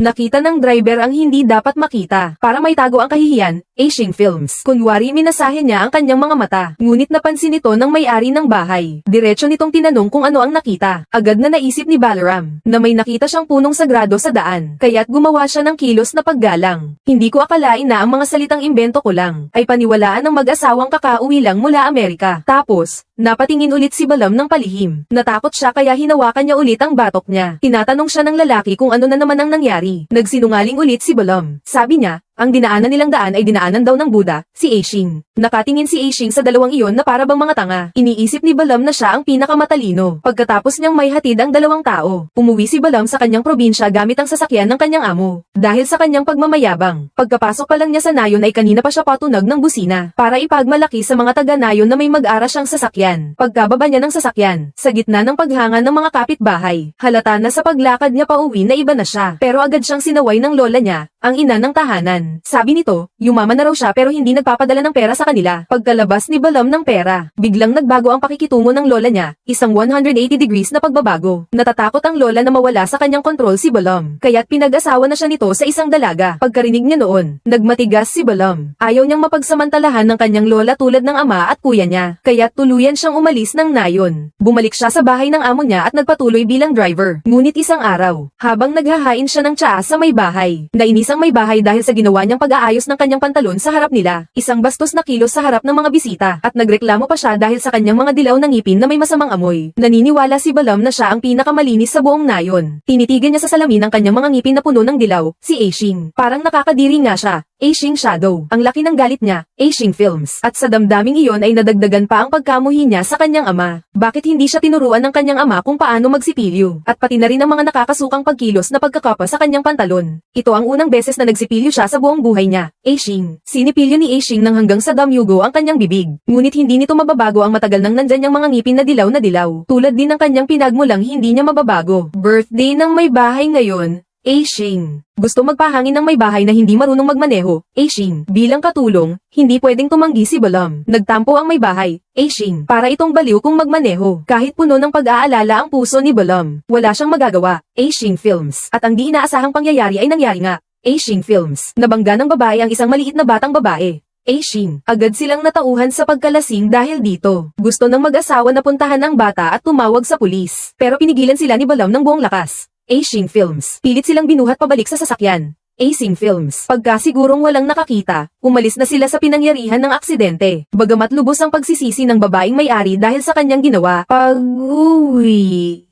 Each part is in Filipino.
Nakita ng driver ang hindi dapat makita. Para may tago ang kahihiyan, Ashing Films. Kunwari minasahe niya ang kanyang mga mata. Ngunit napansin ito ng may-ari ng bahay. Diretso nitong tinanong kung ano ang nakita. Agad na naisip ni Balaram na may nakita siyang punong sagrado sa daan. Kaya't gumawa siya ng kilos na paggalang. Hindi ko akalain na ang mga salitang imbento ko lang ay paniwalaan ng mag-asawang kakauwi lang mula Amerika. Tapos, napatingin ulit si Balam ng palihim. Natakot siya kaya hinawakan niya ulit ang batok niya. Tinatanong siya ng lalaki kung ano na naman ang nangyari. Nagsinungaling ulit si Balam. Sabi niya, ang dinaanan nilang daan ay dinaanan daw ng Buddha, si Ashing. Nakatingin si Ashing sa dalawang iyon na para bang mga tanga. Iniisip ni Balam na siya ang pinakamatalino. Pagkatapos niyang may hatid ang dalawang tao, umuwi si Balam sa kanyang probinsya gamit ang sasakyan ng kanyang amo. Dahil sa kanyang pagmamayabang, pagkapasok pa lang niya sa nayon ay kanina pa siya patunag ng busina para ipagmalaki sa mga taga nayon na may mag-ara siyang sasakyan. Pagkababa niya ng sasakyan, sa gitna ng paghanga ng mga kapitbahay, halata na sa paglakad niya pauwi na iba na siya. Pero agad siyang sinaway ng lola niya, ang ina ng tahanan. Sabi nito, yumaman na raw siya pero hindi nagpapadala ng pera sa kanila. Pagkalabas ni Balam ng pera, biglang nagbago ang pakikitungo ng lola niya, isang 180 degrees na pagbabago. Natatakot ang lola na mawala sa kanyang kontrol si Balam, kaya't pinag-asawa na siya nito sa isang dalaga. Pagkarinig niya noon, nagmatigas si Balam. Ayaw niyang mapagsamantalahan ng kanyang lola tulad ng ama at kuya niya, kaya't tuluyan siyang umalis ng nayon. Bumalik siya sa bahay ng amo niya at nagpatuloy bilang driver. Ngunit isang araw, habang naghahain siya ng tsaa sa may bahay, nainis ang may bahay dahil sa ginawa niyang pag-aayos ng kanyang pantalon sa harap nila. Isang bastos na kilos sa harap ng mga bisita at nagreklamo pa siya dahil sa kanyang mga dilaw na ngipin na may masamang amoy. Naniniwala si Balam na siya ang pinakamalinis sa buong nayon. Tinitigan niya sa salamin ang kanyang mga ngipin na puno ng dilaw, si Ashing. Parang nakakadiri nga siya. Ashing Shadow. Ang laki ng galit niya, Ashing Films. At sa damdaming iyon ay nadagdagan pa ang pagkamuhi niya sa kanyang ama. Bakit hindi siya tinuruan ng kanyang ama kung paano magsipilyo? At pati na rin ang mga nakakasukang pagkilos na pagkakapa sa kanyang pantalon. Ito ang unang beses na nagsipilyo siya sa buong buhay niya. Ashing. Sinipilyo ni Ashing nang hanggang sa damyugo ang kanyang bibig. Ngunit hindi nito mababago ang matagal nang nandyan yung mga ngipin na dilaw na dilaw. Tulad din ng kanyang pinagmulang hindi niya mababago. Birthday ng may bahay ngayon, Ashing. Gusto magpahangin ng may bahay na hindi marunong magmaneho, Ashing. Bilang katulong, hindi pwedeng tumanggi si Balam. Nagtampo ang may bahay, Ashing. Para itong baliw kung magmaneho. Kahit puno ng pag-aalala ang puso ni Balam. Wala siyang magagawa, Ashing Films. At ang di inaasahang pangyayari ay nangyari nga, Ashing Films. Nabangga ng babae ang isang maliit na batang babae. Ashing, agad silang natauhan sa pagkalasing dahil dito. Gusto ng mag-asawa na puntahan ang bata at tumawag sa pulis. Pero pinigilan sila ni Balam ng buong lakas. Ashing Films. Pilit silang binuhat pabalik sa sasakyan. Asing Films. Pagka sigurong walang nakakita, umalis na sila sa pinangyarihan ng aksidente. Bagamat lubos ang pagsisisi ng babaeng may-ari dahil sa kanyang ginawa. Pag-uwi.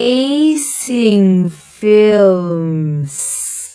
Asing Films.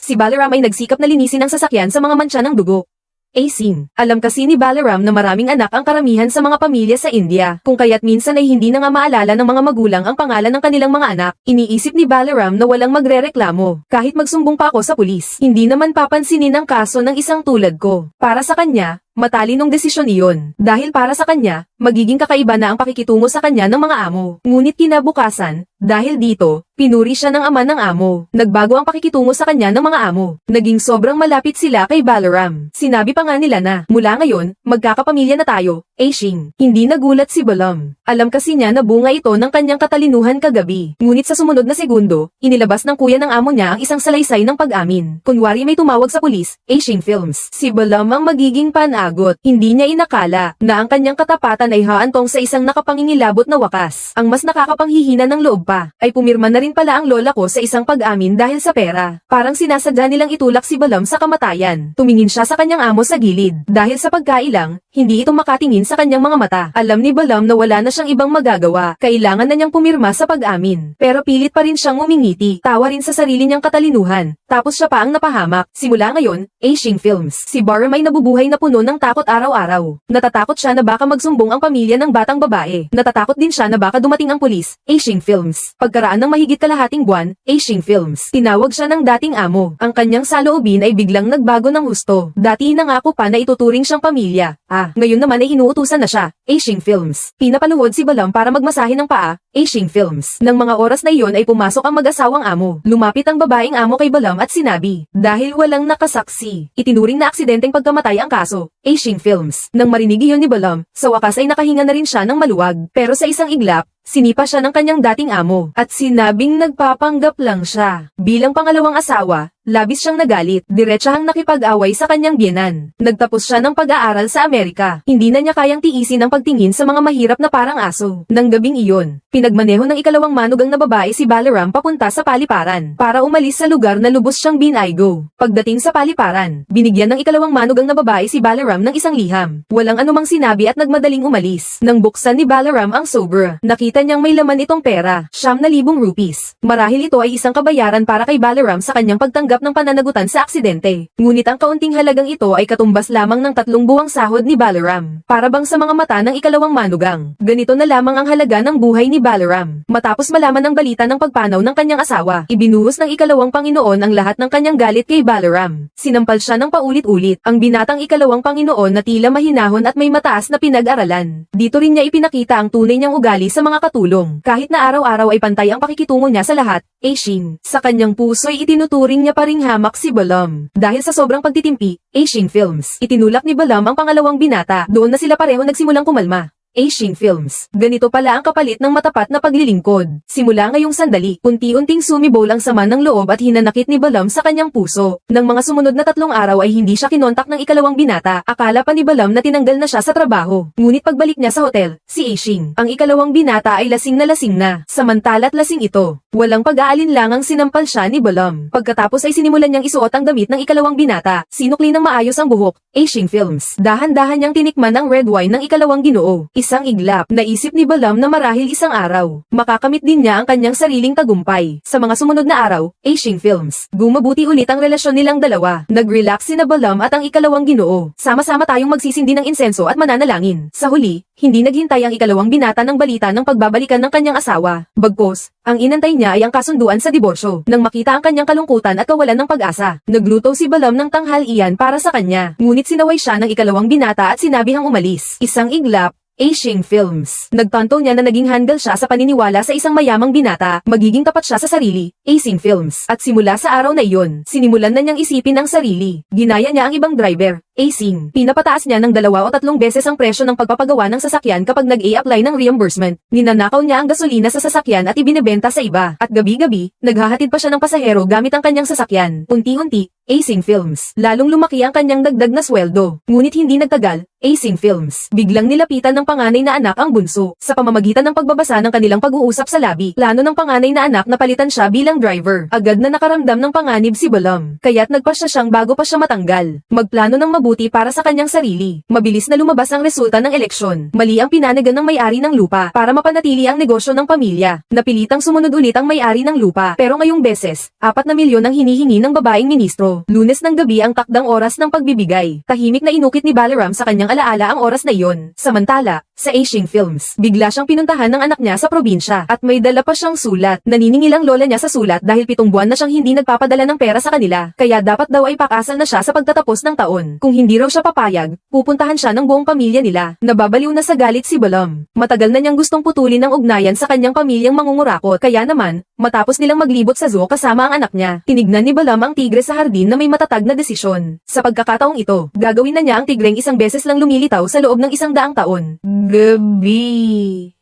Si Balaram ay nagsikap na linisin ang sasakyan sa mga mantsa ng dugo. Asing. Alam kasi ni Balaram na maraming anak ang karamihan sa mga pamilya sa India, kung kaya't minsan ay hindi na nga maalala ng mga magulang ang pangalan ng kanilang mga anak. Iniisip ni Balaram na walang magrereklamo, kahit magsumbong pa ako sa pulis. Hindi naman papansinin ang kaso ng isang tulad ko. Para sa kanya, Matalinong desisyon iyon, dahil para sa kanya, magiging kakaiba na ang pakikitungo sa kanya ng mga amo. Ngunit kinabukasan, dahil dito, pinuri siya ng ama ng amo. Nagbago ang pakikitungo sa kanya ng mga amo. Naging sobrang malapit sila kay Balaram. Sinabi pa nga nila na, mula ngayon, magkakapamilya na tayo, Ashing. Hindi nagulat si Balam. Alam kasi niya na bunga ito ng kanyang katalinuhan kagabi. Ngunit sa sumunod na segundo, inilabas ng kuya ng amo niya ang isang salaysay ng pag-amin. Kunwari may tumawag sa pulis, Ashing Films. Si Balam ang magiging panagot. Hindi niya inakala na ang kanyang katapatan ay haantong sa isang nakapangingilabot na wakas. Ang mas nakakapanghihina ng loob pa, ay pumirma na rin pala ang lola ko sa isang pag-amin dahil sa pera. Parang sinasadya nilang itulak si Balam sa kamatayan. Tumingin siya sa kanyang amo sa gilid. Dahil sa pagkailang, hindi ito makatingin sa kanyang mga mata. Alam ni Balam na wala na siyang ibang magagawa. Kailangan na niyang pumirma sa pag-amin. Pero pilit pa rin siyang umingiti. Tawa rin sa sarili niyang katalinuhan. Tapos siya pa ang napahamak. Simula ngayon, Ashing Films. Si Baram ay nabubuhay na puno ng takot araw-araw. Natatakot siya na baka magsumbong ang pamilya ng batang babae. Natatakot din siya na baka dumating ang pulis. Ashing Films. Pagkaraan ng mahigit kalahating buwan, Ashing Films. Tinawag siya ng dating amo. Ang kanyang saloobin ay biglang nagbago ng husto. Dati nangako pa na ituturing siyang pamilya. Ah, ngayon naman ay inuutusan na siya. Ashing Films. Pinapaluhod si Balam para magmasahe ng paa. Ashing Films. Nang mga oras na iyon ay pumasok ang mag-asawang amo. Lumapit ang babaeng amo kay Balam at sinabi, dahil walang nakasaksi, itinuring na aksidenteng pagkamatay ang kaso. Ashing Films. Nang marinig iyon ni Balam, sa wakas ay nakahinga na rin siya ng maluwag. Pero sa isang iglap, Sinipa siya ng kanyang dating amo at sinabing nagpapanggap lang siya. Bilang pangalawang asawa, labis siyang nagalit, diretsahang nakipag-away sa kanyang biyenan. Nagtapos siya ng pag-aaral sa Amerika. Hindi na niya kayang tiisin ang pagtingin sa mga mahirap na parang aso. Nang gabing iyon, pinagmaneho ng ikalawang manugang na babae si Balaram papunta sa paliparan para umalis sa lugar na lubos siyang binaygo. Pagdating sa paliparan, binigyan ng ikalawang manugang na babae si Balaram ng isang liham. Walang anumang sinabi at nagmadaling umalis. Nang buksan ni Balaram ang sobra, nakita niyang may laman itong pera, siyam na libong rupees. Marahil ito ay isang kabayaran para kay Balaram sa kanyang pagtanggap ng pananagutan sa aksidente. Ngunit ang kaunting halagang ito ay katumbas lamang ng tatlong buwang sahod ni Balaram. Para bang sa mga mata ng ikalawang manugang. Ganito na lamang ang halaga ng buhay ni Balaram. Matapos malaman ang balita ng pagpanaw ng kanyang asawa, ibinuhos ng ikalawang Panginoon ang lahat ng kanyang galit kay Balaram. Sinampal siya ng paulit-ulit ang binatang ikalawang Panginoon na tila mahinahon at may mataas na pinag-aralan. Dito rin niya ipinakita ang tunay niyang ugali sa mga katulong. Kahit na araw-araw ay pantay ang pakikitungo niya sa lahat, Aishin. Sa kanyang puso ay itinuturing niya pa ring hamak si Balam. Dahil sa sobrang pagtitimpi, Aishin Films. Itinulak ni Balam ang pangalawang binata. Doon na sila pareho nagsimulang kumalma. Asian Films. Ganito pala ang kapalit ng matapat na paglilingkod. Simula ngayong sandali, unti-unting sumibol ang sama ng loob at hinanakit ni Balam sa kanyang puso. Nang mga sumunod na tatlong araw ay hindi siya kinontak ng ikalawang binata. Akala pa ni Balam na tinanggal na siya sa trabaho. Ngunit pagbalik niya sa hotel, si Aishin, ang ikalawang binata ay lasing na lasing na. Samantala't lasing ito. Walang pag-aalinlangang sinampal siya ni Balam. Pagkatapos ay sinimulan niyang isuot ang damit ng ikalawang binata. Sinukli ng maayos ang buhok. Asian Films. Dahan-dahan niyang tinikman ang red wine ng ikalawang ginoo. Isang iglap. Naisip ni Balam na marahil isang araw. Makakamit din niya ang kanyang sariling tagumpay. Sa mga sumunod na araw, Asian Films. Gumabuti ulit ang relasyon nilang dalawa. Nag-relax si na Balam at ang ikalawang ginoo. Sama-sama tayong magsisindi ng insenso at mananalangin. Sa huli, hindi naghintay ang ikalawang binata ng balita ng pagbabalikan ng kanyang asawa. Bagpos, ang inantay niya ay ang kasunduan sa diborsyo. Nang makita ang kanyang kalungkutan at kawalan ng pag-asa, nagluto si Balam ng tanghalian para sa kanya. Ngunit sinaway siya ng ikalawang binata at sinabihang umalis. Isang iglap, Asian Films. Nagtanto niya na naging handle siya sa paniniwala sa isang mayamang binata, magiging tapat siya sa sarili, Asian Films. At simula sa araw na iyon, sinimulan na niyang isipin ang sarili. Ginaya niya ang ibang driver, Asing. Pinapataas niya ng dalawa o tatlong beses ang presyo ng pagpapagawa ng sasakyan kapag nag-a-apply ng reimbursement. Ninanakaw niya ang gasolina sa sasakyan at ibinebenta sa iba. At gabi-gabi, naghahatid pa siya ng pasahero gamit ang kanyang sasakyan. Unti-unti, Asing Films. Lalong lumaki ang kanyang dagdag na sweldo. Ngunit hindi nagtagal, Asing Films. Biglang nilapitan ng panganay na anak ang bunso. Sa pamamagitan ng pagbabasa ng kanilang pag-uusap sa labi, plano ng panganay na anak na palitan siya bilang driver. Agad na nakaramdam ng panganib si Balam. Kaya't nagpasya siyang bago pa siya matanggal. Magplano ng mabuti para sa kanyang sarili. Mabilis na lumabas ang resulta ng eleksyon. Mali ang pinanagan ng may-ari ng lupa para mapanatili ang negosyo ng pamilya. Napilitang sumunod ulit ang may-ari ng lupa. Pero ngayong beses, apat na milyon ang hinihingi ng babaeng ministro. Lunes ng gabi ang takdang oras ng pagbibigay. Tahimik na inukit ni Balaram sa kanyang alaala ang oras na iyon. Samantala, sa Asian Films, bigla siyang pinuntahan ng anak niya sa probinsya at may dala pa siyang sulat. Naniningil ang lola niya sa sulat dahil pitong buwan na siyang hindi nagpapadala ng pera sa kanila. Kaya dapat daw ay pakasal na siya sa pagtatapos ng taon. Kung hindi raw siya papayag, pupuntahan siya ng buong pamilya nila. Nababaliw na sa galit si Balam. Matagal na niyang gustong putulin ang ugnayan sa kanyang pamilyang mangungurakot. Kaya naman, matapos nilang maglibot sa zoo kasama ang anak niya, tinignan ni Balam ang tigre sa hardin na may matatag na desisyon. Sa pagkakataong ito, gagawin na niya ang tigreng isang beses lang lumilitaw sa loob ng isang daang taon. Gabi.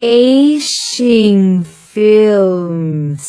Asian Films.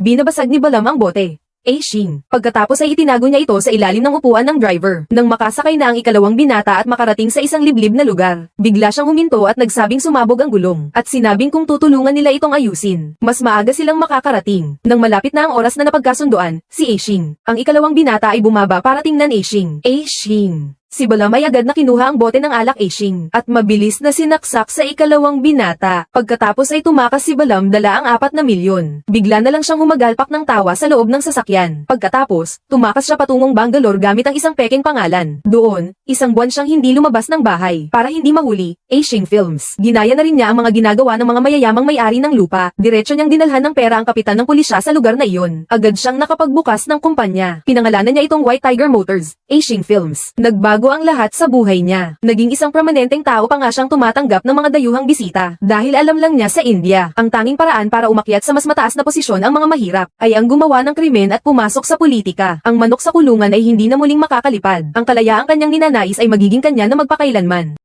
Binabasag ni Balam ang bote. Aishin. Pagkatapos ay itinago niya ito sa ilalim ng upuan ng driver. Nang makasakay na ang ikalawang binata at makarating sa isang liblib na lugar, bigla siyang huminto at nagsabing sumabog ang gulong. At sinabing kung tutulungan nila itong ayusin, mas maaga silang makakarating. Nang malapit na ang oras na napagkasunduan, si Aishin. Ang ikalawang binata ay bumaba para tingnan Aishin. Aishin. Si Balam ay agad na kinuha ang bote ng alak Aishin at mabilis na sinaksak sa ikalawang binata. Pagkatapos ay tumakas si Balam dala ang apat na milyon. Bigla na lang siyang humagalpak ng tawa sa loob ng sasakyan. Pagkatapos, tumakas siya patungong Bangalore gamit ang isang peking pangalan. Doon, isang buwan siyang hindi lumabas ng bahay para hindi mahuli. Aishin Films. Ginaya na rin niya ang mga ginagawa ng mga mayayamang may-ari ng lupa. Diretso niyang dinalhan ng pera ang kapitan ng pulisya sa lugar na iyon. Agad siyang nakapagbukas ng kumpanya. Pinangalanan niya itong White Tiger Motors, Aishin Films. Nagbago ang lahat sa buhay niya. Naging isang permanenteng tao pa nga siyang tumatanggap ng mga dayuhang bisita. Dahil alam lang niya sa India, ang tanging paraan para umakyat sa mas mataas na posisyon ang mga mahirap, ay ang gumawa ng krimen at pumasok sa politika. Ang manok sa kulungan ay hindi na muling makakalipad. Ang kalayaang kanyang ninanais ay magiging kanya na magpakailanman.